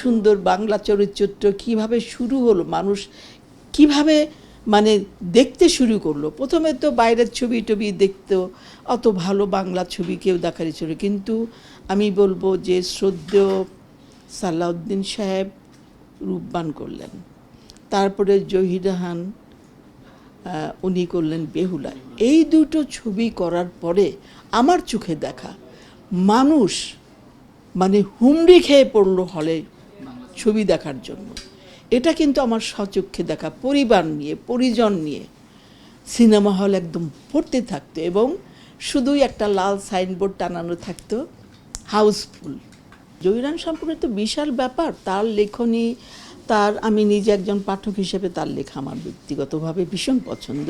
সুন্দর বাংলা চলচ্চিত্র কীভাবে শুরু হলো? মানুষ কীভাবে মানে দেখতে শুরু করল? প্রথমে তো বাইরের ছবি টবি দেখতো, অত ভালো বাংলা ছবি কেউ দেখারই ছিল কিন্তু আমি বলব যে শ্রদ্ধেয় সালাউদ্দিন সাহেব রূপবান করলেন। তারপরে জহিরাহান উনি করলেন বেহুলা। এই দুটো ছবি করার পরে আমার চোখে দেখা, মানুষ মানে হুমড়ি খেয়ে পড়ল হলে ছবি দেখার জন্য। এটা কিন্তু আমার সচক্ষে দেখা, পরিবার নিয়ে, পরিজন নিয়ে। সিনেমা হল একদম ভর্তি থাকতো এবং শুধুই একটা লাল সাইনবোর্ড টানানো থাকতো, হাউসফুল। জয়রান সম্পর্কে তো বিশাল ব্যাপার, তার লেখনী তার, আমি নিজে একজন পাঠক হিসেবে তার লেখা আমার ব্যক্তিগতভাবে ভীষণ পছন্দ।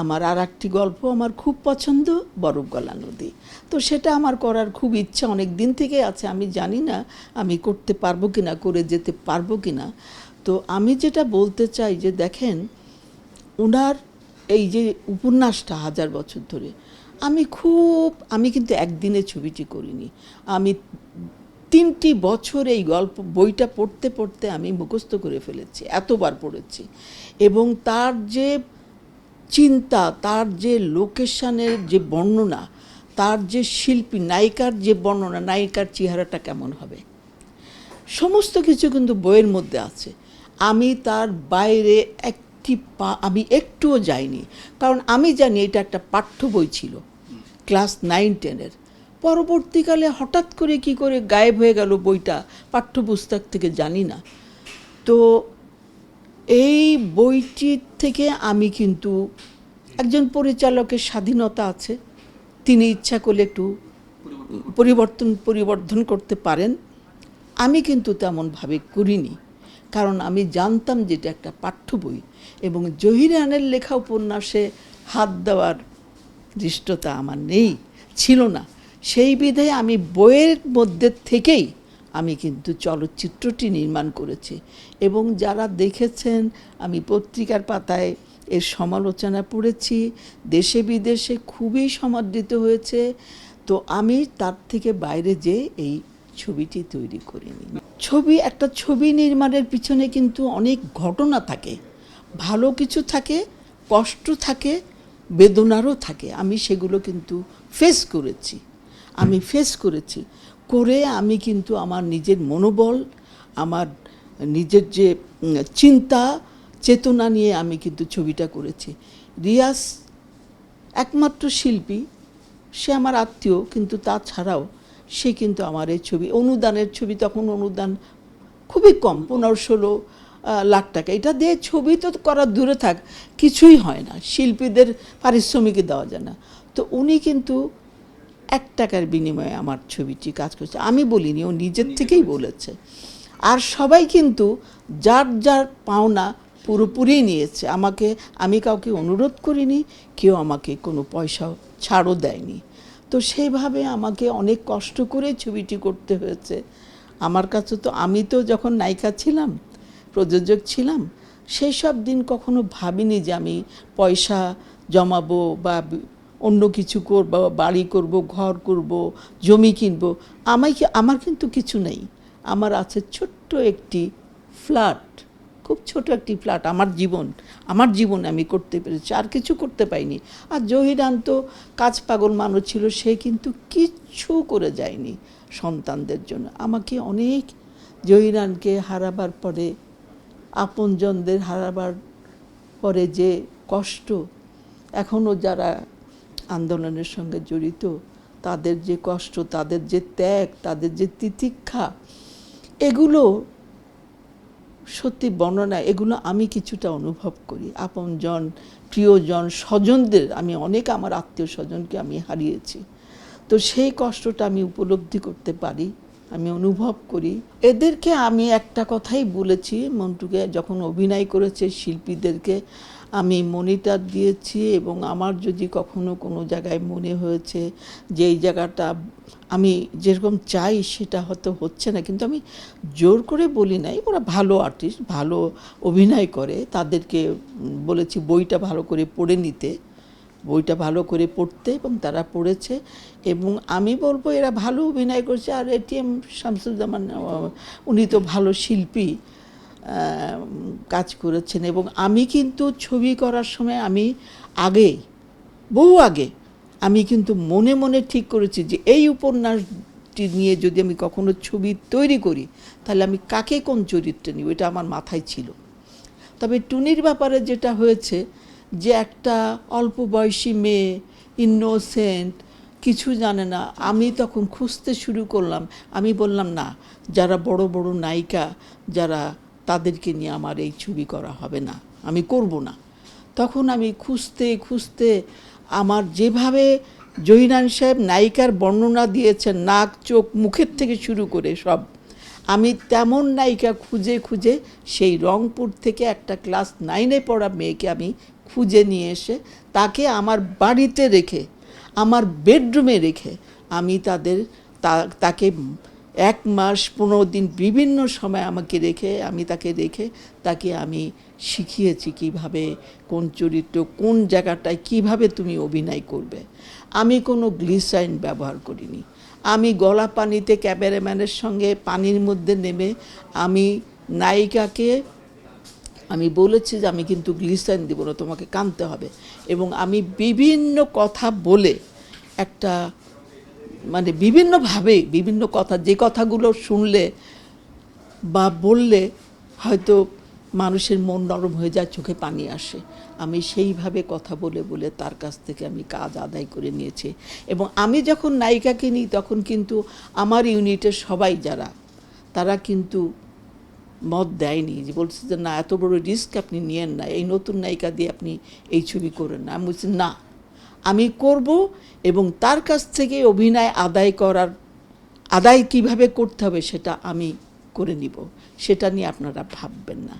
আমার আর একটি গল্প আমার খুব পছন্দ, বরফ গলা নদী। তো সেটা আমার করার খুব ইচ্ছা অনেক দিন থেকে আছে। আমি জানি না আমি করতে পারব কি না করে যেতে পারব কি না তো আমি যেটা বলতে চাই যে দেখেন ওনার এই যে উপন্যাসটা হাজার বছর ধরে, আমি খুব, আমি কিন্তু একদিনে ছবিটি করিনি। আমি তিনটি বছর এই গল্প, বইটা পড়তে পড়তে আমি মুখস্থ করে ফেলেছি, এতবার পড়েছি। এবং তার যে চিন্তা, তার যে লোকেশনের যে বর্ণনা, তার যে শিল্পী, নায়িকার যে বর্ণনা, নায়িকার চেহারাটা কেমন হবে? সমস্ত কিছু কিন্তু বইয়ের মধ্যে আছে। আমি তার বাইরে একটি পা, আমি একটুও যাইনি। কারণ আমি জানি এটা একটা পাঠ্য বই ছিল, ক্লাস নাইন, টেনের। পরবর্তীকালে হঠাৎ করে কি করে গায়েব হয়ে গেল বইটা, পাঠ্যপুস্তক থেকে জানি না। তো এই বইটির থেকে আমি কিন্তু একজন পরিচালকের স্বাধীনতা আছে। তিনি ইচ্ছা করলে একটু পরিবর্তন, পরিবর্ধন করতে পারেন। আমি কিন্তু তেমনভাবে করিনি। কারণ আমি জানতাম যে এটা একটা পাঠ্য বই এবং জহিরানের লেখা উপন্যাসে হাত দেওয়ার দৃষ্টতা আমার নেই, ছিল না। সেই বিধায় আমি বইয়ের মধ্যে থেকেই আমি কিন্তু চলচ্চিত্রটি নির্মাণ করেছি। এবং যারা দেখেছেন, আমি পত্রিকার পাতায় এর সমালোচনা পড়েছি, দেশে বিদেশে খুবই সমাদৃত হয়েছে, তো আমি তার থেকে বাইরে যে এই ছবিটি তৈরি করিনি। ছবি, একটা ছবি নির্মাণের পিছনে কিন্তু অনেক ঘটনা থাকে। ভালো কিছু থাকে, কষ্ট থাকে, বেদনারও থাকে। আমি সেগুলো কিন্তু ফেস করেছি। আমি ফেস করেছি। করে আমি কিন্তু আমার নিজের মনোবল, আমার নিজের যে চিন্তা, চেতনা নিয়ে আমি কিন্তু ছবিটা করেছি। রিয়াজ একমাত্র শিল্পী, সে আমার আত্মীয়, কিন্তু তাছাড়াও সে কিন্তু আমার এই ছবি, অনুদানের ছবি, তখন অনুদান খুবই কম, পনেরো ষোলো লাখ টাকা। এটা দিয়ে ছবি তো করা দূরে থাক, কিছুই হয় না, শিল্পীদের পারিশ্রমিকই দেওয়া যায় না। তো উনি কিন্তু এক টাকার বিনিময়ে আমার ছবিটি কাজ করছে। আমি বলিনি ও নিজের থেকেই বলেছে। আর সবাই কিন্তু যার যার পাওনা পুরোপুরি নিয়েছে। আমাকে আমি কাউকে অনুরোধ করিনি কেউ আমাকে কোনো পয়সা ছাড়ও দেয়নি। তো সেইভাবে আমাকে অনেক কষ্ট করে ছবিটি করতে হয়েছে। আমার কাছে তো আমি তো যখন নায়িকা ছিলাম প্রযোজক ছিলাম সেই সব দিন কখনো ভাবিনি যে আমি পয়সা জমাবো বা বি- অন্য কিছু করব, বাড়ি করব, ঘর করব, জমি কিনব আমায় কি আমার কিন্তু কিছু নেই। আমার আছে ছোট্ট একটি ফ্ল্যাট, খুব ছোট একটি ফ্ল্যাট, আমার জীবন আমার জীবন আমি করতে পেরেছি, আর কিছু করতে পাইনি আর জহিরান তো কাজ পাগল মানুষ ছিল, সে কিন্তু কিচ্ছু করে যায়নি সন্তানদের জন্য। আমাকে অনেক জহিরানকে হারাবার পরে, আপনজনদের হারাবার পরে যে কষ্ট এখনও যারা আন্দোলনের সঙ্গে জড়িত, তাদের যে কষ্ট, তাদের যে ত্যাগ, তাদের যে তিতিক্ষা, এগুলো সত্যি বর্ণনা এগুলো আমি কিছুটা অনুভব করি। আপনজন, প্রিয়জন, স্বজনদের, আমি অনেক আমার আত্মীয় স্বজনকে আমি হারিয়েছি। তো সেই কষ্টটা আমি উপলব্ধি করতে পারি, আমি অনুভব করি। এদেরকে আমি একটা কথাই বলেছি, মন্টুকে যখন অভিনয় করেছে শিল্পীদেরকে আমি মনিটার দিয়েছি এবং আমার যদি কখনো কোনো জায়গায় মনে হয়েছে যে এই জায়গাটা আমি যেরকম চাই সেটা হয়তো হচ্ছে না। কিন্তু আমি জোর করে বলি নাই। ওরা ভালো আর্টিস্ট ভালো অভিনয় করে। তাদেরকে বলেছি বইটা ভালো করে পড়ে নিতে। বইটা ভালো করে পড়তে এবং তারা পড়েছে এবং আমি বলব এরা ভালো অভিনয় করছে। আর এটিএম শামসুজ্জামান উনি তো ভালো শিল্পী। কাজ করেছেন। এবং আমি কিন্তু ছবি করার সময় আমি আগে, বহু আগে আমি কিন্তু মনে মনে ঠিক করেছি যে এই উপন্যাসটি নিয়ে যদি আমি কখনো ছবি তৈরি করি, তাহলে আমি কাকে কোন চরিত্রে নিব, এটা আমার মাথায় ছিল। তবে টুনির ব্যাপারে যেটা হয়েছে যে একটা অল্প বয়সী মেয়ে ইনোসেন্ট কিছু জানে না, আমি তখন খুঁজতে শুরু করলাম। আমি বললাম, না, যারা বড় বড় নায়িকা, যারা তাদেরকে নিয়ে আমার এই ছবি করা হবে না, আমি করব না। তখন আমি খুঁজতে খুঁজতে আমার যেভাবে জহিনান সাহেব নায়িকার বর্ণনা দিয়েছেন, নাক, চোখ, মুখের থেকে শুরু করে সব, আমি তেমন নায়িকা খুঁজে খুঁজে সেই রংপুর থেকে একটা ক্লাস নাইনে পড়া মেয়েকে আমি খুঁজে নিয়ে এসে তাকে আমার বাড়িতে রেখে, আমার বেডরুমে রেখে আমি তাদের তাকে এক মাস পনেরো দিন বিভিন্ন সময় আমাকে রেখে, আমি তাকে রেখে তাকে আমি শিখিয়েছি কীভাবে কোন চরিত্র, কোন জায়গাটায় কীভাবে তুমি অভিনয় করবে। আমি কোনো গ্লিসাইন ব্যবহার করিনি। আমি গলা পানিতে ক্যামেরাম্যানের সঙ্গে পানির মধ্যে নেমে আমি নায়িকাকে, আমি বলেছি যে আমি কিন্তু গ্লিসাইন দেবো না, তোমাকে কানতে হবে। এবং আমি বিভিন্ন কথা বলে একটা মানে বিভিন্নভাবে বিভিন্ন কথা, যে কথাগুলো শুনলে বা বললে হয়তো মানুষের মন নরম হয়ে যায়, চোখে পানি আসে। আমি সেইভাবে কথা বলে বলে তার কাছ থেকে আমি কাজ আদায় করে নিয়েছি। এবং আমি যখন নায়িকাকে নিই, তখন কিন্তু আমার ইউনিটের সবাই যারা, তারা কিন্তু মত দেয়নি। যে বলছে যে, না, এত বড় রিস্ক আপনি নিয়েন না। এই নতুন নায়িকা দিয়ে আপনি এই ছবি করেন না। আমি বলছি, না। আমি করব এবং তার কাছ থেকে অভিনয় আদায় করার, আদায় কীভাবে করতে হবে সেটা আমি করে নিব। সেটা নিয়ে আপনারা ভাববেন না।